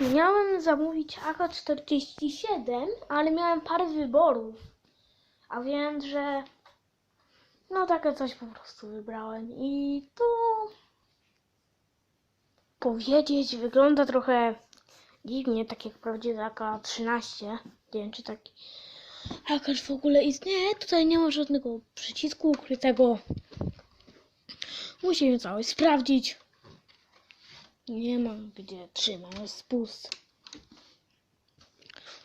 Miałem zamówić AK-47, ale miałem parę wyborów. A więc, że no takie coś po prostu wybrałem i to powiedzieć wygląda trochę dziwnie, tak jak prawdziwy AK-13. Nie wiem, czy taki AK w ogóle istnieje. Tutaj nie ma żadnego przycisku ukrytego. Musimy całość sprawdzić. Nie ma gdzie trzymamy spust.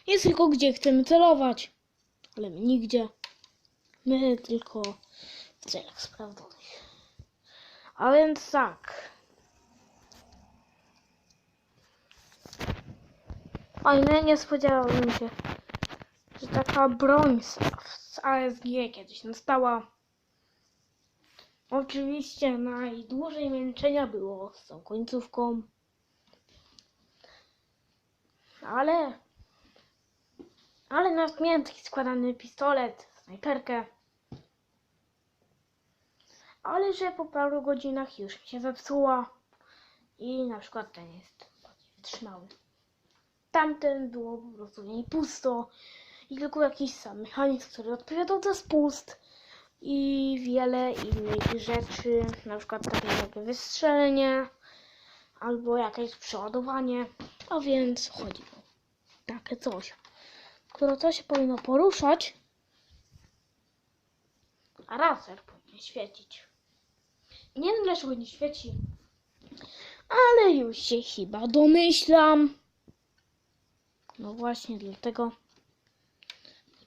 Jest tylko gdzie chcemy celować. Ale my nigdzie. My tylko w celach sprawdzonych. A więc tak. Oj, no nie spodziewałbym się, że taka broń z ASG kiedyś nastała. Oczywiście najdłużej męczenia było z tą końcówką. Ale. Ale nawet miałem taki składany pistolet, snajperkę. Ale że po paru godzinach już mi się zepsuła. I na przykład ten jest bardziej wytrzymały. Tamten było po prostu w niej pusto. I tylko jakiś sam mechanizm, który odpowiadał za spust i wiele innych rzeczy, na przykład takie jak wystrzelenie albo jakieś przeładowanie, a więc chodzi o takie coś, które to się powinno poruszać, a laser powinien świecić. Nie wiem dlaczego nie świeci, ale już się chyba domyślam. No właśnie dlatego.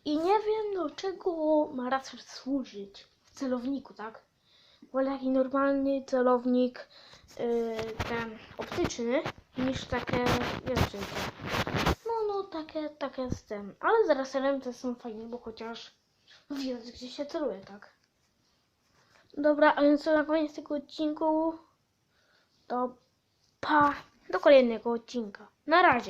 I nie wiem do czego ma laser służyć w celowniku, tak? Bo taki normalny celownik, yy, ten optyczny, niż takie, te- no, no, takie, takie z tym. Ale z laserem te są fajne, bo chociaż widać gdzie się celuje, tak? Dobra, a więc to na koniec tego odcinku to pa do kolejnego odcinka. Na razie.